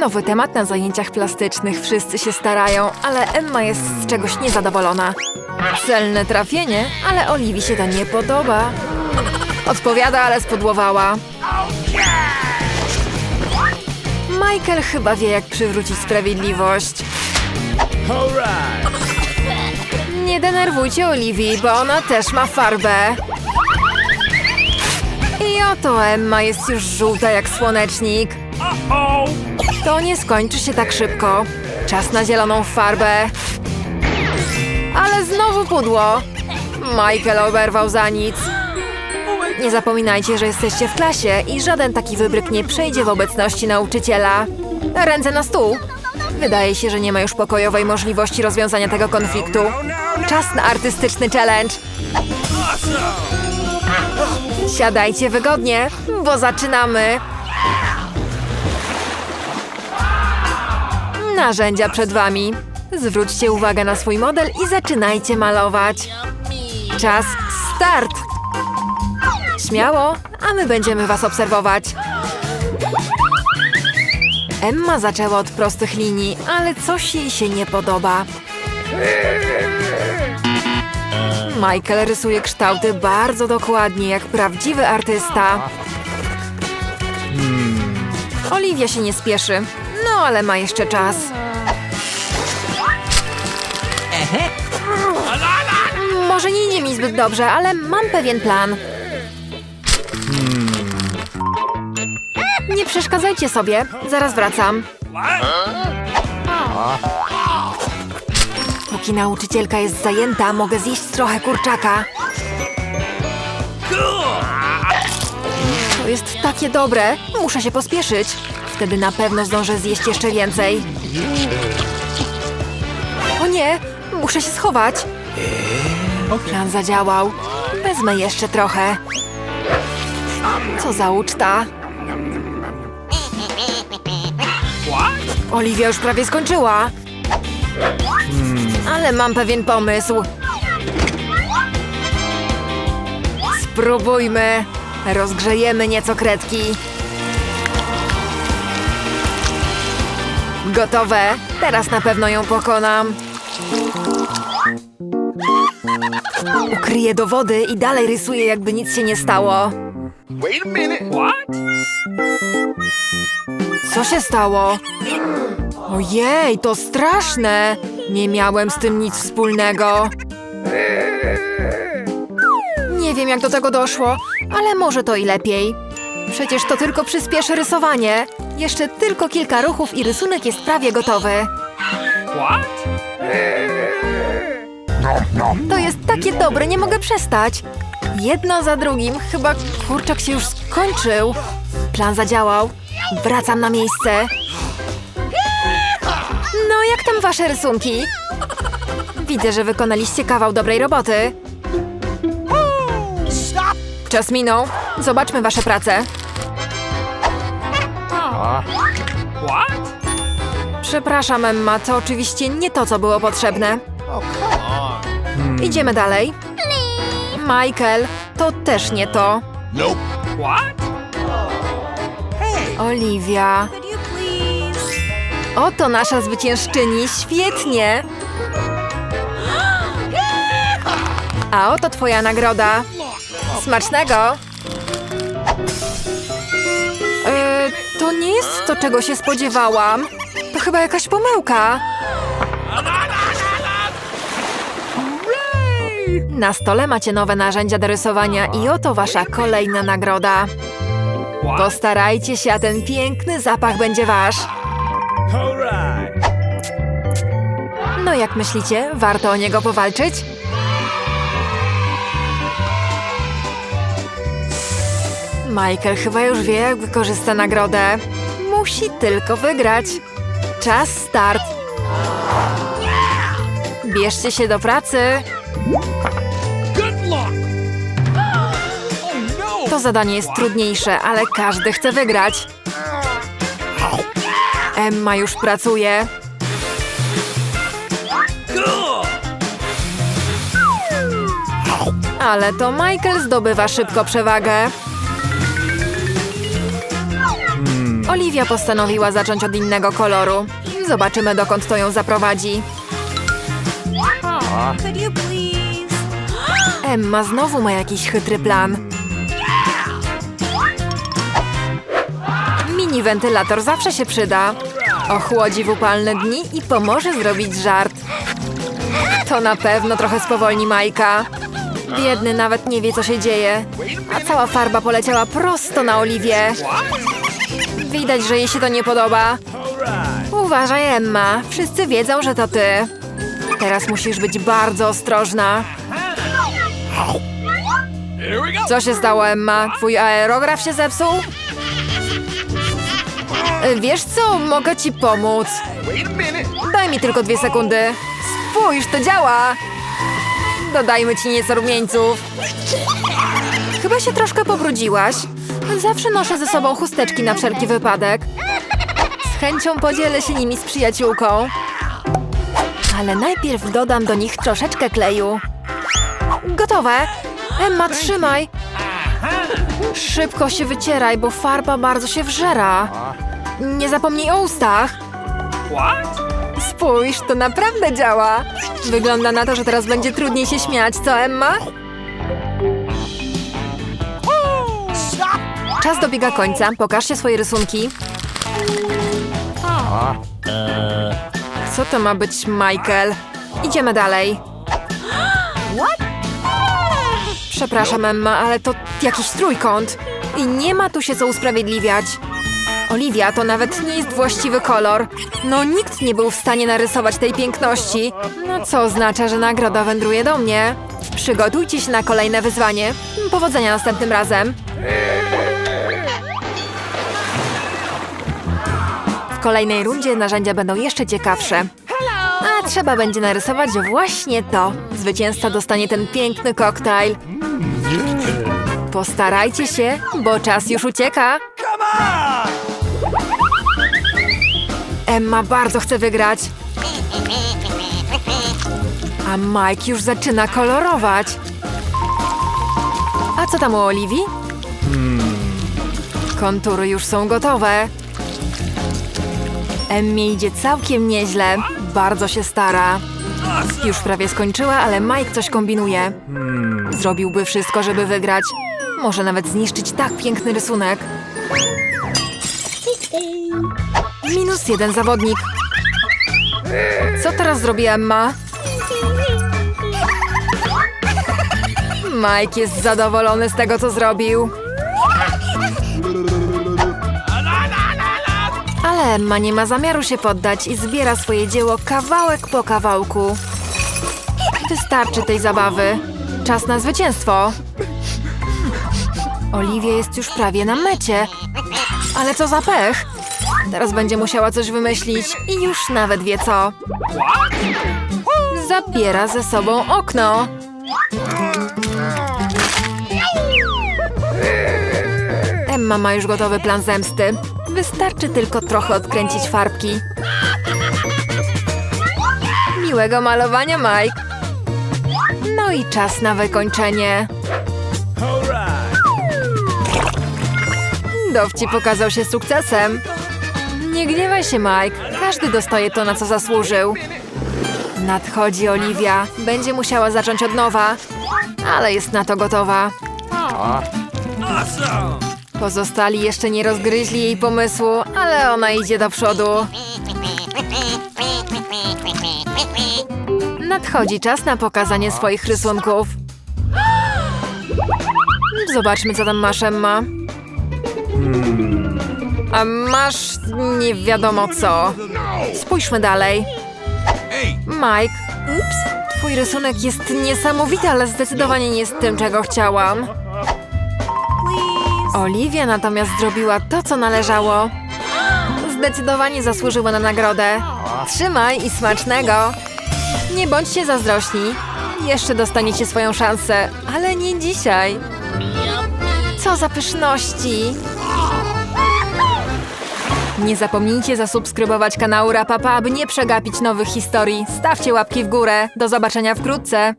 Nowy temat na zajęciach plastycznych. Wszyscy się starają, ale Emma jest z czegoś niezadowolona. Celne trafienie, ale Oliwii się to nie podoba. Odpowiada, ale spudłowała. Michael chyba wie, jak przywrócić sprawiedliwość. Nie denerwujcie Oliwii, bo ona też ma farbę. I oto Emma jest już żółta jak słonecznik. To nie skończy się tak szybko. Czas na zieloną farbę. Ale znowu pudło. Michael oberwał za nic. Nie zapominajcie, że jesteście w klasie i żaden taki wybryk nie przejdzie w obecności nauczyciela. Ręce na stół. Wydaje się, że nie ma już pokojowej możliwości rozwiązania tego konfliktu. Czas na artystyczny challenge. Siadajcie wygodnie, bo zaczynamy. Narzędzia przed wami. Zwróćcie uwagę na swój model i zaczynajcie malować. Czas start! Śmiało, a my będziemy was obserwować. Emma zaczęła od prostych linii, ale coś jej się nie podoba. Michael rysuje kształty bardzo dokładnie, jak prawdziwy artysta. Oliwia się nie spieszy, ale ma jeszcze czas. Może nie idzie mi zbyt dobrze, ale mam pewien plan. Nie przeszkadzajcie sobie, zaraz wracam. Póki nauczycielka jest zajęta, mogę zjeść trochę kurczaka. To jest takie dobre, muszę się pospieszyć. Wtedy na pewno zdążę zjeść jeszcze więcej. O nie, muszę się schować. Plan zadziałał. Wezmę jeszcze trochę. Co za uczta. Oliwia już prawie skończyła. Ale mam pewien pomysł. Spróbujmy. Rozgrzejemy nieco kredki. Gotowe. Teraz na pewno ją pokonam. Ukryję dowody i dalej rysuję, jakby nic się nie stało. Wait a minute. What? Co się stało? Ojej, to straszne! Nie miałem z tym nic wspólnego. Nie wiem, jak do tego doszło, ale może to i lepiej. Przecież to tylko przyspieszy rysowanie. Jeszcze tylko kilka ruchów i rysunek jest prawie gotowy. What? To jest takie dobre, nie mogę przestać. Jedno za drugim, chyba kurczak się już skończył. Plan zadziałał. Wracam na miejsce. No, jak tam wasze rysunki? Widzę, że wykonaliście kawał dobrej roboty. Czas minął. Zobaczmy wasze prace. What? Przepraszam, Emma, to oczywiście nie to, co było potrzebne. Idziemy dalej. Michael, to też nie to. Nope. What? Oliwia. Oto nasza zwyciężczyni. Świetnie. A oto twoja nagroda. Smacznego. Nie jest to, czego się spodziewałam. To chyba jakaś pomyłka. Na stole macie nowe narzędzia do rysowania i oto wasza kolejna nagroda. Postarajcie się, a ten piękny zapach będzie wasz. No jak myślicie, warto o niego powalczyć? Michael chyba już wie, jak wykorzysta nagrodę. Musi tylko wygrać. Czas start. Bierzcie się do pracy. To zadanie jest trudniejsze, ale każdy chce wygrać. Emma już pracuje. Ale to Michael zdobywa szybko przewagę. Oliwia postanowiła zacząć od innego koloru. Zobaczymy, dokąd to ją zaprowadzi. Please? Emma znowu ma jakiś chytry plan. Mini wentylator zawsze się przyda. Ochłodzi w upalne dni i pomoże zrobić żart. To na pewno trochę spowolni Majka. Biedny nawet nie wie, co się dzieje. A cała farba poleciała prosto na Oliwię. Widać, że jej się to nie podoba. Uważaj, Emma. Wszyscy wiedzą, że to ty. Teraz musisz być bardzo ostrożna. Co się stało, Emma? Twój aerograf się zepsuł? Wiesz co, mogę ci pomóc. Daj mi tylko dwie sekundy. Spójrz, to działa! Dodajmy ci nieco rumieńców. Chyba się troszkę pobrudziłaś. Zawsze noszę ze sobą chusteczki na wszelki wypadek. Z chęcią podzielę się nimi z przyjaciółką. Ale najpierw dodam do nich troszeczkę kleju. Gotowe? Emma, trzymaj! Szybko się wycieraj, bo farba bardzo się wżera. Nie zapomnij o ustach. Spójrz, to naprawdę działa. Wygląda na to, że teraz będzie trudniej się śmiać, co Emma? Czas dobiega końca. Pokażcie swoje rysunki. Co to ma być, Michael? Idziemy dalej. Przepraszam, Emma, ale to jakiś trójkąt. I nie ma tu się co usprawiedliwiać. Oliwia, to nawet nie jest właściwy kolor. No nikt nie był w stanie narysować tej piękności. No co oznacza, że nagroda wędruje do mnie. Przygotujcie się na kolejne wyzwanie. Powodzenia następnym razem. W kolejnej rundzie narzędzia będą jeszcze ciekawsze. A trzeba będzie narysować właśnie to. Zwycięzca dostanie ten piękny koktajl. Postarajcie się, bo czas już ucieka. Emma bardzo chce wygrać. A Mike już zaczyna kolorować. A co tam u Oliwii? Kontury już są gotowe. Emmie idzie całkiem nieźle. Bardzo się stara. Już prawie skończyła, ale Mike coś kombinuje. Zrobiłby wszystko, żeby wygrać. Może nawet zniszczyć tak piękny rysunek. Minus jeden zawodnik. Co teraz zrobi Emma? Mike jest zadowolony z tego, co zrobił. Ale Emma nie ma zamiaru się poddać i zbiera swoje dzieło kawałek po kawałku. Wystarczy tej zabawy. Czas na zwycięstwo. Oliwia jest już prawie na mecie. Ale co za pech! Teraz będzie musiała coś wymyślić i już nawet wie co. Zabiera ze sobą okno. Emma ma już gotowy plan zemsty. Wystarczy tylko trochę odkręcić farbki. Miłego malowania, Mike. No i czas na wykończenie. Dowcip pokazał się sukcesem. Nie gniewaj się, Mike. Każdy dostaje to, na co zasłużył. Nadchodzi Oliwia. Będzie musiała zacząć od nowa, ale jest na to gotowa. Awesome. Pozostali jeszcze nie rozgryźli jej pomysłu, ale ona idzie do przodu. Nadchodzi czas na pokazanie swoich rysunków. Zobaczmy, co tam masz, Emma. A masz nie wiadomo co. Spójrzmy dalej. Mike, ups, twój rysunek jest niesamowity, ale zdecydowanie nie jest tym, czego chciałam. Oliwia natomiast zrobiła to, co należało. Zdecydowanie zasłużyła na nagrodę. Trzymaj i smacznego. Nie bądźcie zazdrośni. Jeszcze dostaniecie swoją szansę, ale nie dzisiaj. Co za pyszności! Nie zapomnijcie zasubskrybować kanału Rapapa, aby nie przegapić nowych historii. Stawcie łapki w górę. Do zobaczenia wkrótce.